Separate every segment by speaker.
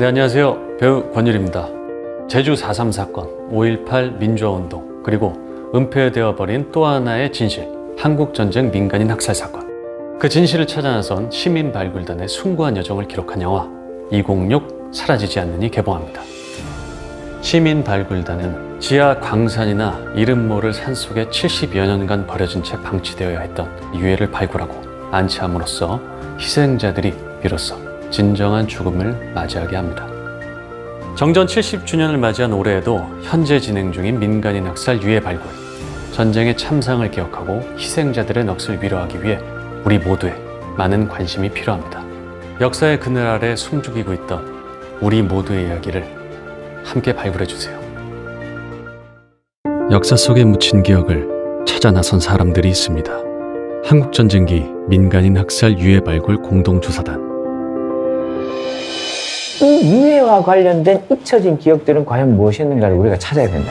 Speaker 1: 네, 안녕하세요. 배우 권율입니다. 제주 4.3 사건, 5.18 민주화운동, 그리고 은폐되어 버린 또 하나의 진실, 한국전쟁 민간인 학살 사건. 그 진실을 찾아 나선 시민 발굴단의 숭고한 여정을 기록한 영화 206 사라지지 않는이 개봉합니다. 시민 발굴단은 지하 광산이나 이름 모를 산속에 70여 년간 버려진 채 방치되어야 했던 유해를 발굴하고 안치함으로써 희생자들이 비로소 진정한 죽음을 맞이하게 합니다. 정전 70주년을 맞이한 올해에도 현재 진행 중인 민간인 학살 유해 발굴, 전쟁의 참상을 기억하고 희생자들의 넋을 위로하기 위해 우리 모두의 많은 관심이 필요합니다. 역사의 그늘 아래 숨죽이고 있던 우리 모두의 이야기를 함께 발굴해 주세요. 역사 속에 묻힌 기억을 찾아 나선 사람들이 있습니다. 한국전쟁기 민간인 학살 유해 발굴 공동조사단
Speaker 2: 이 유해와 관련된 잊혀진 기억들은 과연 무엇이었는가를 우리가 찾아야 된다.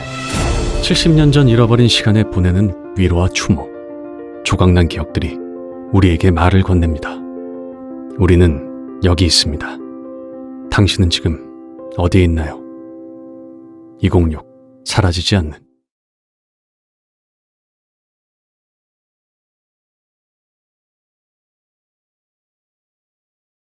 Speaker 1: 70년 전 잃어버린 시간에 보내는 위로와 추모, 조각난 기억들이 우리에게 말을 건넵니다. 우리는 여기 있습니다. 당신은 지금 어디에 있나요? 206 사라지지 않는